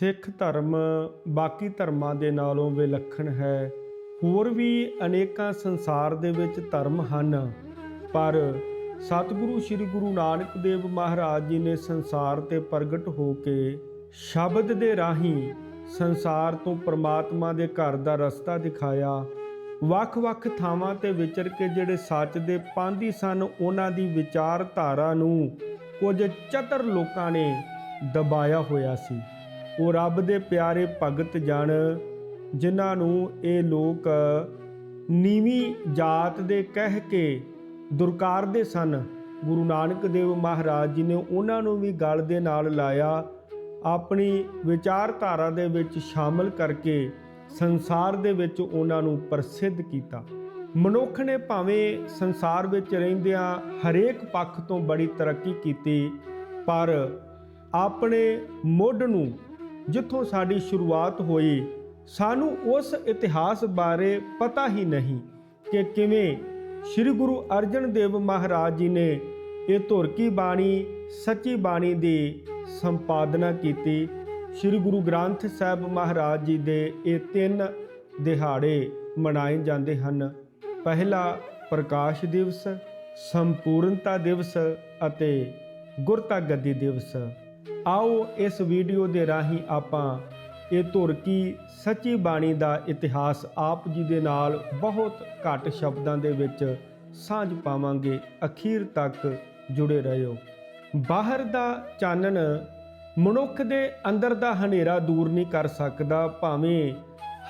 ਸਿੱਖ ਧਰਮ ਬਾਕੀ ਧਰਮਾਂ ਦੇ ਨਾਲੋਂ ਵਿਲੱਖਣ ਹੈ। ਹੋਰ ਵੀ ਅਨੇਕਾਂ ਸੰਸਾਰ ਦੇ ਵਿੱਚ ਧਰਮ ਹਨ। ਪਰ ਸਤਿਗੁਰੂ ਸ੍ਰੀ ਗੁਰੂ ਨਾਨਕ ਦੇਵ ਮਹਾਰਾਜ ਜੀ ਨੇ ਸੰਸਾਰ ਤੇ ਪ੍ਰਗਟ ਹੋ ਕੇ ਸ਼ਬਦ ਦੇ ਰਾਹੀਂ ਸੰਸਾਰ ਤੋਂ ਪ੍ਰਮਾਤਮਾ ਦੇ ਘਰ ਦਾ ਰਸਤਾ ਦਿਖਾਇਆ। ਵੱਖ-ਵੱਖ ਥਾਵਾਂ ਤੇ ਵਿਚਰ ਕੇ ਜਿਹੜੇ ਸੱਚ ਦੇ ਪਾਂਦੀ ਸਨ, ਉਹਨਾਂ ਦੀ ਵਿਚਾਰਧਾਰਾ ਨੂੰ ਕੁਝ ਚਤਰ ਲੋਕਾਂ ਨੇ ਦਬਾਇਆ ਹੋਇਆ ਸੀ। ਉਹ ਰੱਬ ਦੇ ਪਿਆਰੇ ਭਗਤ ਜਨ, ਜਿਨ੍ਹਾਂ ਨੂੰ ਇਹ ਲੋਕ ਨੀਵੀਂ ਜਾਤ ਦੇ ਕਹਿ ਕੇ ਦੁਰਕਾਰਦੇ ਸਨ। ਗੁਰੂ ਨਾਨਕ ਦੇਵ ਮਹਾਰਾਜ ਜੀ ਨੇ ਉਹਨਾਂ ਨੂੰ ਵੀ ਗਲ ਦੇ ਨਾਲ ਲਾਇਆ, ਆਪਣੀ ਵਿਚਾਰਧਾਰਾ ਦੇ ਵਿੱਚ ਸ਼ਾਮਲ ਕਰਕੇ ਸੰਸਾਰ ਦੇ ਵਿੱਚ ਉਹਨਾਂ ਨੂੰ ਪ੍ਰਸਿੱਧ ਕੀਤਾ। ਮਨੁੱਖ ਨੇ ਭਾਵੇਂ ਸੰਸਾਰ ਵਿੱਚ ਰਹਿੰਦਿਆਂ ਹਰੇਕ ਪੱਖ ਤੋਂ ਬੜੀ ਤਰੱਕੀ ਕੀਤੀ, ਪਰ ਆਪਣੇ ਮੁੱਢ ਨੂੰ ਜਿੱਥੋਂ ਸਾਡੀ ਸ਼ੁਰੂਆਤ ਹੋਈ, ਸਾਨੂੰ ਉਸ ਇਤਿਹਾਸ ਬਾਰੇ ਪਤਾ ਹੀ ਨਹੀਂ ਕਿ ਕਿਵੇਂ ਸ੍ਰੀ ਗੁਰੂ ਅਰਜਨ ਦੇਵ ਮਹਾਰਾਜ ਜੀ ਨੇ ਇਹ ਧੁਰ ਕੀ ਬਾਣੀ, ਸੱਚੀ ਬਾਣੀ ਦੀ ਸੰਪਾਦਨਾ ਕੀਤੀ। ਸ੍ਰੀ ਗੁਰੂ ਗ੍ਰੰਥ ਸਾਹਿਬ ਮਹਾਰਾਜ ਜੀ ਦੇ ਇਹ ਤਿੰਨ ਦਿਹਾੜੇ ਮਨਾਏ ਜਾਂਦੇ ਹਨ। ਪਹਿਲਾ ਪ੍ਰਕਾਸ਼ ਦਿਵਸ, ਸੰਪੂਰਨਤਾ ਦਿਵਸ ਅਤੇ ਗੁਰਤਾ ਗੱਦੀ ਦਿਵਸ। ਆਓ ਇਸ ਵੀਡੀਓ ਦੇ ਰਾਹੀਂ ਆਪਾਂ ਇਹ ਧੁਰ ਕੀ ਸੱਚੀ ਬਾਣੀ ਦਾ ਇਤਿਹਾਸ ਆਪ ਜੀ ਦੇ ਨਾਲ ਬਹੁਤ ਘੱਟ ਸ਼ਬਦਾਂ ਦੇ ਵਿੱਚ ਸਾਂਝ ਪਾਵਾਂਗੇ, ਅਖੀਰ ਤੱਕ ਜੁੜੇ ਰਹਿਓ ਬਾਹਰ ਦਾ ਚਾਨਣ ਮਨੁੱਖ ਦੇ ਅੰਦਰ ਦਾ ਹਨੇਰਾ ਦੂਰ ਨਹੀਂ ਕਰ ਸਕਦਾ, ਭਾਵੇਂ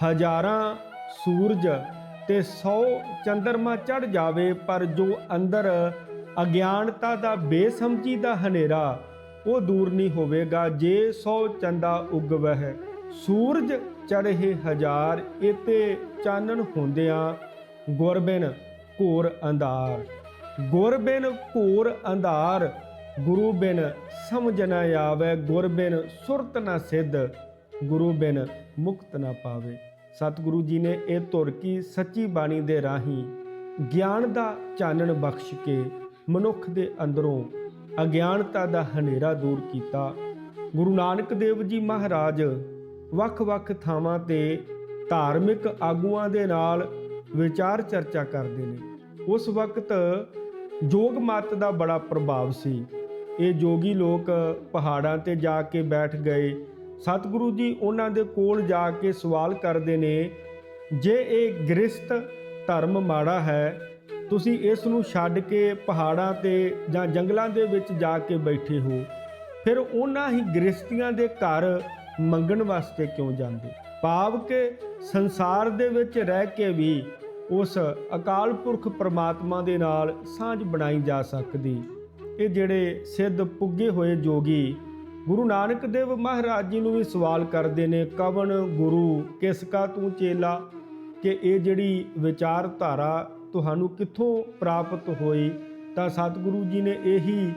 ਹਜ਼ਾਰਾਂ ਸੂਰਜ ਤੇ 100 ਚੰਦਰਮਾ ਚੜ ਜਾਵੇ, ਪਰ ਜੋ ਅੰਦਰ ਅਗਿਆਨਤਾ ਦਾ ਬੇਸਮਝੀ ਦਾ ਹਨੇਰਾ ਉਹ ਦੂਰ ਨਹੀਂ ਹੋਵੇਗਾ ਜੇ ਸੌ ਚੰਦਾ ਉਗਵਹਿ। ਸੂਰਜ ਚੜ੍ਹੇ ਹਜ਼ਾਰ ਇਤੇ ਚਾਨਣ ਹੁੰਦਿਆਂ ਗੁਰਬਿਨ ਘੋਰ ਅੰਧਾਰ। ਗੁਰਬਿਨ ਘੋਰ ਅੰਧਾਰ, ਗੁਰੂ ਬਿਨ ਸਮਝ ਨਾ ਆਵੇ। ਗੁਰ ਬਿਨ ਸੁਰਤ ਨਾ ਸਿੱਧ, ਗੁਰੂ ਬਿਨ ਮੁਕਤ ਨਾ ਪਾਵੇ। ਸਤਿਗੁਰੂ ਜੀ ਨੇ ਇਹ ਧੁਰ ਕੀ ਸੱਚੀ ਬਾਣੀ ਦੇ ਰਾਹੀਂ ਗਿਆਨ ਦਾ ਚਾਨਣ ਬਖਸ਼ ਕੇ ਮਨੁੱਖ ਦੇ ਅੰਦਰੋਂ ਅਗਿਆਨਤਾ ਦਾ ਹਨੇਰਾ ਦੂਰ ਕੀਤਾ। ਗੁਰੂ ਨਾਨਕ ਦੇਵ ਜੀ ਮਹਾਰਾਜ ਵੱਖ-ਵੱਖ ਥਾਵਾਂ ਤੇ ਧਾਰਮਿਕ ਆਗੂਆਂ ਦੇ ਨਾਲ ਵਿਚਾਰ ਚਰਚਾ ਕਰਦੇ ਨੇ। ਉਸ ਵਕਤ ਜੋਗ ਮਤ ਦਾ ਬੜਾ ਪ੍ਰਭਾਵ ਸੀ। ਇਹ ਜੋਗੀ ਲੋਕ ਪਹਾੜਾਂ ਤੇ ਜਾ ਕੇ ਬੈਠ ਗਏ। ਸਤਿਗੁਰੂ ਜੀ ਉਹਨਾਂ ਦੇ ਕੋਲ ਜਾ ਕੇ ਸਵਾਲ ਕਰਦੇ ਨੇ, ਜੇ ਇਹ ਗ੍ਰਸਤ ਧਰਮ ਮਾੜਾ ਹੈ ਤੁਸੀਂ ਇਸ ਨੂੰ ਛੱਡ ਕੇ ਪਹਾੜਾਂ ਤੇ ਜਾਂ ਜੰਗਲਾਂ ਦੇ ਵਿੱਚ ਜਾ ਕੇ ਬੈਠੇ ਹੋ, ਫਿਰ ਉਹਨਾਂ ਹੀ ਗ੍ਰਸਤੀਆਂ ਦੇ ਘਰ ਮੰਗਣ ਵਾਸਤੇ ਕਿਉਂ ਜਾਂਦੇ? ਭਾਵ ਕਿ ਸੰਸਾਰ ਦੇ ਵਿੱਚ ਰਹਿ ਕੇ ਵੀ ਉਸ ਅਕਾਲ ਪੁਰਖ ਪ੍ਰਮਾਤਮਾ ਦੇ ਨਾਲ ਸਾਂਝ ਬਣਾਈ ਜਾ ਸਕਦੀ। ਇਹ ਜਿਹੜੇ ਸਿੱਧ ਪੁੱਗੇ ਹੋਏ ਜੋਗੀ ਗੁਰੂ ਨਾਨਕ ਦੇਵ ਮਹਾਰਾਜ ਜੀ ਨੂੰ ਵੀ ਸਵਾਲ ਕਰਦੇ ਨੇ ਕਵਨ ਗੁਰੂ ਕਿਸ ਕਾ ਤੂੰ ਚੇਲਾ? ਕਿ ਇਹ ਜਿਹੜੀ ਵਿਚਾਰਧਾਰਾ ਤੁਹਾਨੂੰ ਕਿੱਥੋਂ ਪ੍ਰਾਪਤ ਹੋਈ? ਤਾਂ ਸਤਿਗੁਰੂ ਜੀ ਨੇ ਇਹੀ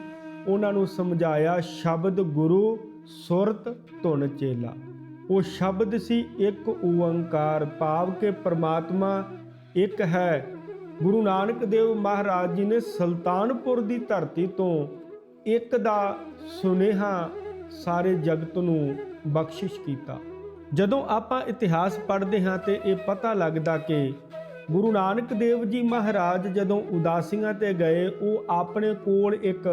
ਉਹਨਾਂ ਨੂੰ ਸਮਝਾਇਆ, ਸ਼ਬਦ ਗੁਰੂ ਸੁਰਤ ਧੁਨ ਚੇਲਾ। ਉਹ ਸ਼ਬਦ ਸੀ ਇੱਕ ਓੰਕਾਰ, ਭਾਵ ਕੇ ਪ੍ਰਮਾਤਮਾ ਇੱਕ ਹੈ। ਗੁਰੂ ਨਾਨਕ ਦੇਵ ਮਹਾਰਾਜ ਜੀ ਨੇ ਸੁਲਤਾਨਪੁਰ ਦੀ ਧਰਤੀ ਤੋਂ ਇੱਕ ਦਾ ਸੁਨੇਹਾ ਸਾਰੇ ਜਗਤ ਨੂੰ ਬਖਸ਼ਿਸ਼ ਕੀਤਾ। ਜਦੋਂ ਆਪਾਂ ਇਤਿਹਾਸ ਪੜ੍ਹਦੇ ਹਾਂ ਤੇ ਇਹ ਪਤਾ ਲੱਗਦਾ ਕਿ ਗੁਰੂ ਨਾਨਕ ਦੇਵ ਜੀ ਮਹਾਰਾਜ ਜਦੋਂ ਉਦਾਸੀਆਂ ਤੇ ਗਏ, ਉਹ ਆਪਣੇ ਕੋਲ ਇੱਕ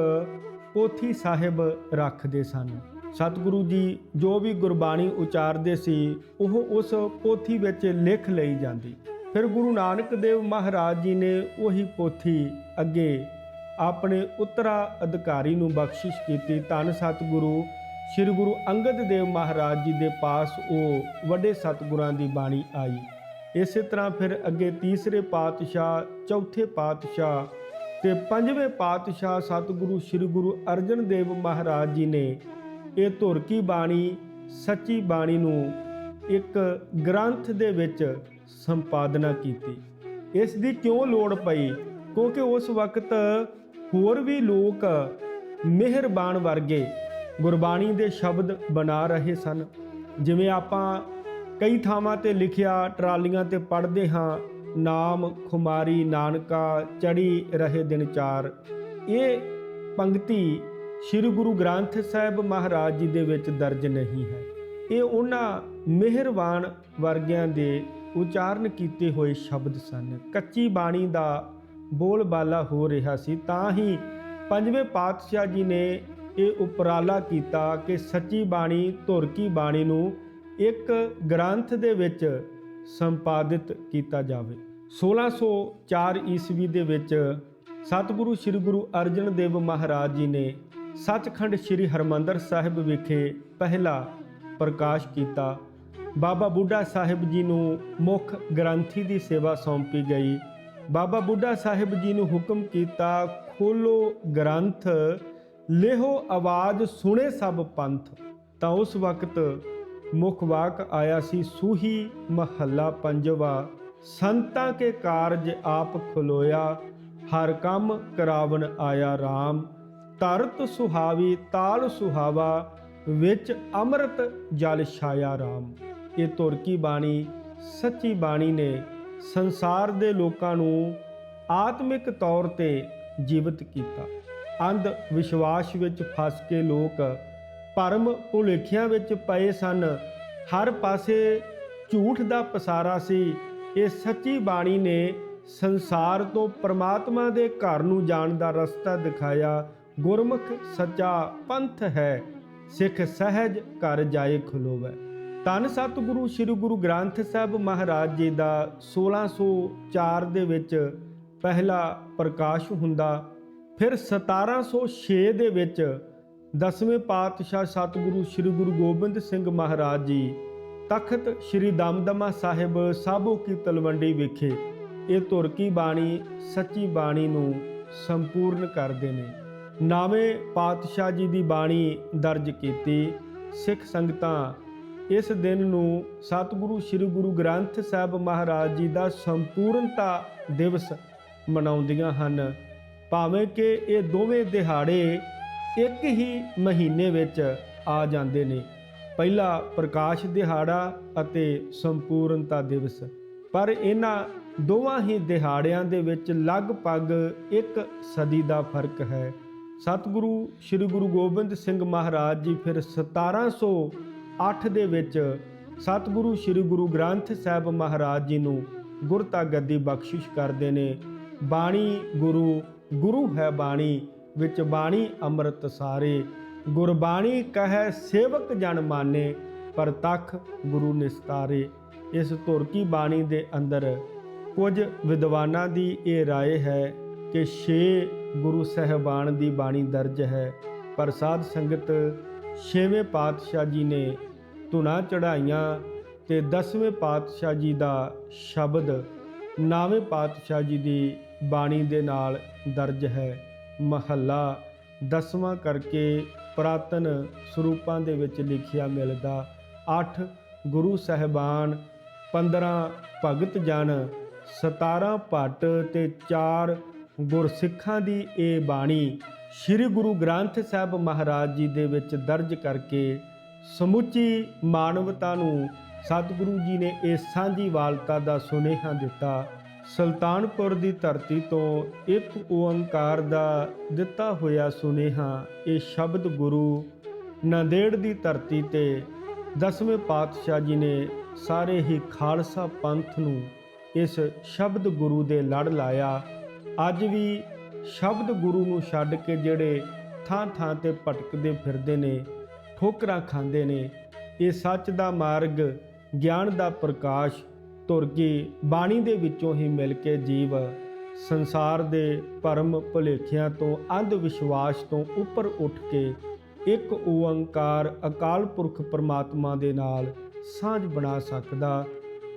ਪੋਥੀ ਸਾਹਿਬ ਰੱਖਦੇ ਸਨ। ਸਤਿਗੁਰੂ ਜੀ ਜੋ ਵੀ ਗੁਰਬਾਣੀ ਉਚਾਰਦੇ ਸੀ, ਉਹ ਉਸ ਪੋਥੀ ਵਿੱਚ ਲਿਖ ਲਈ ਜਾਂਦੀ। ਫਿਰ ਗੁਰੂ ਨਾਨਕ ਦੇਵ ਮਹਾਰਾਜ ਜੀ ਨੇ ਉਹੀ ਪੋਥੀ ਅੱਗੇ ਆਪਣੇ ਉਤਰਾ ਅਧਿਕਾਰੀ ਨੂੰ ਬਖਸ਼ਿਸ਼ ਕੀਤੀ। ਧੰਨ ਸਤਿਗੁਰੂ, ਸ੍ਰੀ ਗੁਰੂ ਅੰਗਦ ਦੇਵ ਮਹਾਰਾਜ ਜੀ ਦੇ ਪਾਸ ਉਹ ਵੱਡੇ ਸਤਿਗੁਰਾਂ ਦੀ ਬਾਣੀ ਆਈ। ਇਸੇ ਤਰ੍ਹਾਂ ਫਿਰ ਅੱਗੇ ਤੀਸਰੇ ਪਾਤਸ਼ਾਹ, ਚੌਥੇ ਪਾਤਸ਼ਾਹ ਤੇ ਪੰਜਵੇਂ ਪਾਤਸ਼ਾਹ ਸਤਿਗੁਰੂ ਸ੍ਰੀ ਗੁਰੂ ਅਰਜਨ ਦੇਵ ਮਹਾਰਾਜ ਜੀ ਨੇ ਇਹ ਧੁਰ ਕੀ ਬਾਣੀ, ਸੱਚੀ ਬਾਣੀ ਨੂੰ ਇੱਕ ਗ੍ਰੰਥ ਦੇ ਵਿੱਚ ਸੰਪਾਦਨਾ ਕੀਤੀ। ਇਸ ਦੀ ਕਿਉਂ ਲੋੜ ਪਈ? ਕਿਉਂਕਿ ਉਸ ਵਕਤ ਹੋਰ ਵੀ ਲੋਕ ਮਿਹਰਬਾਨ ਵਰਗੇ ਗੁਰਬਾਣੀ ਦੇ ਸ਼ਬਦ ਬਣਾ ਰਹੇ ਸਨ। ਜਿਵੇਂ ਆਪਾਂ ਕਈ ਥਾਵਾਂ ਤੇ ਲਿਖਿਆ ਟਰਾਲੀਆਂ ਤੇ ਪੜ੍ਹਦੇ ਹਾਂ, ਨਾਮ, ਖੁਮਾਰੀ, ਨਾਨਕਾ ਚੜੀ ਰਹੇ ਦਿਨ ਚਾਰ। ਇਹ ਪੰਕਤੀ ਸ੍ਰੀ ਗੁਰੂ ਗ੍ਰੰਥ ਸਾਹਿਬ ਮਹਾਰਾਜ ਜੀ ਦੇ ਵਿੱਚ ਦਰਜ ਨਹੀਂ ਹੈ। ਇਹ ਉਹਨਾਂ ਮਿਹਰਬਾਨ ਵਰਗਿਆਂ ਦੇ ਉਚਾਰਨ ਕੀਤੇ ਹੋਏ ਸ਼ਬਦ ਸਨ। ਕੱਚੀ ਬਾਣੀ ਦਾ ਬੋਲਬਾਲਾ ਹੋ ਰਿਹਾ ਸੀ, ਤਾਂ ਹੀ ਪੰਜਵੇਂ ਪਾਤਸ਼ਾਹ ਜੀ ਨੇ ਇਹ ਉਪਰਾਲਾ ਕੀਤਾ ਕਿ ਸੱਚੀ ਬਾਣੀ ਧੁਰ ਕੀ ਬਾਣੀ ਨੂੰ ਇੱਕ ਗ੍ਰੰਥ ਦੇ ਵਿੱਚ ਸੰਪਾਦਿਤ ਕੀਤਾ ਜਾਵੇ। 1604 ਈਸਵੀ ਦੇ ਵਿੱਚ ਸਤਿਗੁਰੂ ਸ੍ਰੀ ਗੁਰੂ ਅਰਜਨ ਦੇਵ ਮਹਾਰਾਜ ਜੀ ਨੇ ਸੱਚਖੰਡ ਸ੍ਰੀ ਹਰਮੰਦਰ ਸਾਹਿਬ ਵਿਖੇ ਪਹਿਲਾ ਪ੍ਰਕਾਸ਼ ਕੀਤਾ। ਬਾਬਾ ਬੁੱਢਾ ਸਾਹਿਬ ਜੀ ਨੂੰ ਮੁੱਖ ਗ੍ਰੰਥੀ ਦੀ ਸੇਵਾ ਸੌਂਪੀ ਗਈ। ਬਾਬਾ ਬੁੱਢਾ ਸਾਹਿਬ ਜੀ ਨੂੰ ਹੁਕਮ ਕੀਤਾ, ਖੋਲੋ ਗ੍ਰੰਥ ਲਿਹੋ ਆਵਾਜ਼, ਸੁਣੇ ਸਭ ਪੰਥ। ਤਾਂ ਉਸ ਵਕਤ ਮੁੱਖ ਵਾਕ ਆਇਆ ਸੀ, ਸੂਹੀ ਮਹੱਲਾ ਪੰਜਵਾ, ਸੰਤਾਂ ਕੇ ਕਾਰਜ ਆਪ ਖਲੋਇਆ, ਹਰ ਕੰਮ ਕਰਾਵਨ ਆਇਆ RAM ਤਰਤ ਸੁਹਾਵੀ, ਤਾਲ ਸੁਹਾਵਾ, ਵਿੱਚ ਅੰਮ੍ਰਿਤ ਜਲ ਛਾਇਆ RAM ਇਹ ਤੁਰਕੀ ਬਾਣੀ, ਸੱਚੀ ਬਾਣੀ ਨੇ ਸੰਸਾਰ ਦੇ ਲੋਕਾਂ ਨੂੰ ਆਤਮਿਕ ਤੌਰ ਤੇ ਜੀਵਤ ਕੀਤਾ। ਅੰਧ ਵਿਸ਼ਵਾਸ ਵਿੱਚ ਫਸ ਕੇ ਲੋਕ ਭਰਮ ਭੁਲੇਖਿਆਂ ਵਿੱਚ ਪਏ ਸਨ। ਹਰ ਪਾਸੇ ਝੂਠ ਦਾ ਪਸਾਰਾ ਸੀ। ਇਹ ਸੱਚੀ ਬਾਣੀ ਨੇ ਸੰਸਾਰ ਤੋਂ ਪਰਮਾਤਮਾ ਦੇ ਘਰ ਨੂੰ ਜਾਣ ਦਾ ਰਸਤਾ ਦਿਖਾਇਆ। ਗੁਰਮੁਖ, ਸੱਚਾ ਪੰਥ ਹੈ। ਸਿੱਖ ਸਹਿਜ ਘਰ ਜਾਏ ਖਲੋਵੇ। ਧੰਨ ਸਤਿਗੁਰੂ ਸ੍ਰੀ ਗੁਰੂ ਗ੍ਰੰਥ ਸਾਹਿਬ ਮਹਾਰਾਜ ਜੀ ਦਾ 1604 ਦੇ ਵਿੱਚ ਪਹਿਲਾ ਪ੍ਰਕਾਸ਼ ਹੁੰਦਾ। ਫਿਰ 1706 ਦੇ ਵਿੱਚ ਦਸਵੇਂ ਪਾਤਸ਼ਾਹ ਸਤਿਗੁਰੂ ਸ੍ਰੀ ਗੁਰੂ ਗੋਬਿੰਦ ਸਿੰਘ ਮਹਾਰਾਜ ਜੀ, ਤਖਤ ਸ੍ਰੀ ਦਮਦਮਾ ਸਾਹਿਬ ਸਾਬੋ ਕੀ ਤਲਵੰਡੀ ਵਿਖੇ ਇਹ ਧੁਰ ਕੀ ਬਾਣੀ ਸੱਚੀ ਬਾਣੀ ਨੂੰ ਸੰਪੂਰਨ ਕਰਦੇ ਨੇ। ਨਾਵੇਂ ਪਾਤਸ਼ਾਹ ਜੀ ਦੀ ਬਾਣੀ ਦਰਜ ਕੀਤੀ ਸਿੱਖ ਸੰਗਤਾਂ, ਇਸ ਦਿਨ ਨੂੰ ਸਤਿਗੁਰੂ ਸ੍ਰੀ ਗੁਰੂ ਗ੍ਰੰਥ ਸਾਹਿਬ ਮਹਾਰਾਜ ਜੀ ਦਾ ਸੰਪੂਰਨਤਾ ਦਿਵਸ ਮਨਾਉਂਦੀਆਂ ਹਨ। ਭਾਵੇਂ ਕਿ ਇਹ ਦੋਵੇਂ ਦਿਹਾੜੇ ਇੱਕ ਹੀ ਮਹੀਨੇ ਵਿੱਚ ਆ ਜਾਂਦੇ ਨੇ। ਪਹਿਲਾ ਪ੍ਰਕਾਸ਼ ਦਿਹਾੜਾ ਅਤੇ ਸੰਪੂਰਨਤਾ ਦਿਵਸ। ਪਰ ਇਹਨਾਂ ਦੋਵਾਂ ਹੀ ਦਿਹਾੜਿਆਂ ਦੇ ਵਿੱਚ ਲਗਭਗ ਇੱਕ ਸਦੀ ਦਾ ਫ਼ਰਕ ਹੈ। ਸਤਿਗੁਰੂ ਸ੍ਰੀ ਗੁਰੂ ਗੋਬਿੰਦ ਸਿੰਘ ਮਹਾਰਾਜ ਜੀ ਫਿਰ 1708 ਦੇ ਵਿੱਚ ਸਤਿਗੁਰੂ ਸ੍ਰੀ ਗੁਰੂ ਗ੍ਰੰਥ ਸਾਹਿਬ ਮਹਾਰਾਜ ਜੀ ਨੂੰ ਗੁਰਤਾ ਗੱਦੀ ਬਖਸ਼ਿਸ਼ ਕਰਦੇ ਨੇ। ਬਾਣੀ ਗੁਰੂ ਗੁਰੂ ਹੈ ਬਾਣੀ। ਵਿੱਚ ਬਾਣੀ ਅੰਮ੍ਰਿਤ ਸਾਰੇ। ਗੁਰਬਾਣੀ ਕਹੈ, ਸੇਵਕ ਜਨ ਮਾਨੇ ਪਰਤਖ ਗੁਰੂ ਨਿਸਤਾਰੇ। ਇਸ ਧੁਰ ਕੀ ਬਾਣੀ ਦੇ ਅੰਦਰ ਕੁਝ ਵਿਦਵਾਨਾਂ ਦੀ ਇਹ ਰਾਏ ਹੈ ਕਿ ਛੇ ਗੁਰੂ ਸਹਿਬਾਨ ਦੀ ਬਾਣੀ ਦਰਜ ਹੈ। ਪਰ ਸਾਧ ਸੰਗਤ ਛੇਵੇਂ ਪਾਤਸ਼ਾਹ ਜੀ ਨੇ ਧੁਨਾ ਚੜਾਈਆਂ ਤੇ 10ਵੇਂ ਪਾਤਸ਼ਾਹ ਜੀ ਦਾ ਸ਼ਬਦ 9ਵੇਂ ਪਾਤਸ਼ਾਹ ਜੀ ਦੀ ਬਾਣੀ ਦੇ ਨਾਲ ਦਰਜ ਹੈ। ਮਹੱਲਾ ਦਸਵਾਂ ਕਰਕੇ ਪ੍ਰਾਤਨ ਸਰੂਪਾਂ ਦੇ ਵਿੱਚ ਲਿਖਿਆ ਮਿਲਦਾ 8 ਗੁਰੂ ਸਹਿਬਾਨ 15 ਭਗਤ ਜਨ 17 ਭੱਟ ਤੇ 4 ਗੁਰਸਿੱਖਾਂ ਦੀ ਇਹ ਬਾਣੀ ਸ੍ਰੀ ਗੁਰੂ ਗ੍ਰੰਥ ਸਾਹਿਬ ਮਹਾਰਾਜ ਜੀ ਦੇ ਵਿੱਚ ਦਰਜ ਕਰਕੇ ਸਮੁੱਚੀ ਮਾਨਵਤਾ ਨੂੰ ਸਤਿਗੁਰੂ ਜੀ ਨੇ ਇਹ ਸਾਂਝੀ ਵਾਲਤਾ ਦਾ ਸੁਨੇਹਾ ਦਿੱਤਾ। ਸੁਲਤਾਨਪੁਰ ਦੀ ਧਰਤੀ ਤੋਂ ਇੱਕ ਓੰਕਾਰ ਦਾ ਦਿੱਤਾ ਹੋਇਆ ਸੁਨੇਹਾ, ਇਹ ਸ਼ਬਦ ਗੁਰੂ ਨਾਂਦੇੜ ਦੀ ਧਰਤੀ ਤੇ ਦਸਵੇਂ ਪਾਤਸ਼ਾਹ ਜੀ ਨੇ ਸਾਰੇ ਹੀ ਖਾਲਸਾ ਪੰਥ ਨੂੰ ਇਸ ਸ਼ਬਦ ਗੁਰੂ ਦੇ ਲੜ ਲਾਇਆ। ਅੱਜ ਵੀ ਸ਼ਬਦ ਗੁਰੂ ਨੂੰ ਛੱਡ ਕੇ ਜਿਹੜੇ ਥਾਂ ਥਾਂ ਤੇ ਭਟਕਦੇ ਫਿਰਦੇ ਨੇ, ਠੋਕਰਾਂ ਖਾਂਦੇ ਨੇ, ਇਹ ਸੱਚ ਦਾ ਮਾਰਗ, ਗਿਆਨ ਦਾ ਪ੍ਰਕਾਸ਼ ਤੁਰ ਕੇ ਬਾਣੀ ਦੇ ਵਿੱਚੋਂ ਹੀ ਮਿਲ ਕੇ ਜੀਵ ਸੰਸਾਰ ਦੇ ਭਰਮ ਭੁਲੇਖਿਆਂ ਤੋਂ, ਅੰਧ ਵਿਸ਼ਵਾਸ ਤੋਂ ਉੱਪਰ ਉੱਠ ਕੇ ਇੱਕ ਓੰਕਾਰ ਅਕਾਲ ਪੁਰਖ ਪਰਮਾਤਮਾ ਦੇ ਨਾਲ ਸਾਂਝ ਬਣਾ ਸਕਦਾ।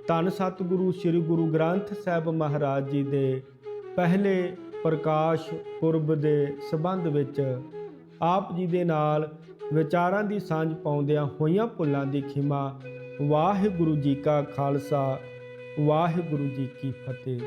ਧੰਨ ਸਤਿਗੁਰੂ ਸ੍ਰੀ ਗੁਰੂ ਗ੍ਰੰਥ ਸਾਹਿਬ ਮਹਾਰਾਜ ਜੀ ਦੇ ਪਹਿਲੇ ਪ੍ਰਕਾਸ਼ ਪੁਰਬ ਦੇ ਸਬੰਧ ਵਿੱਚ ਆਪ ਜੀ ਦੇ ਨਾਲ ਵਿਚਾਰਾਂ ਦੀ ਸਾਂਝ ਪਾਉਂਦਿਆਂ ਹੋਈਆਂ ਭੁੱਲਾਂ ਦੀ ਖਿਮਾ ਵਾਹਿਗੁਰੂ ਜੀ ਕਾ ਖਾਲਸਾ ਵਾਹਿਗੁਰੂ ਜੀ ਕੀ ਫਤਿਹ।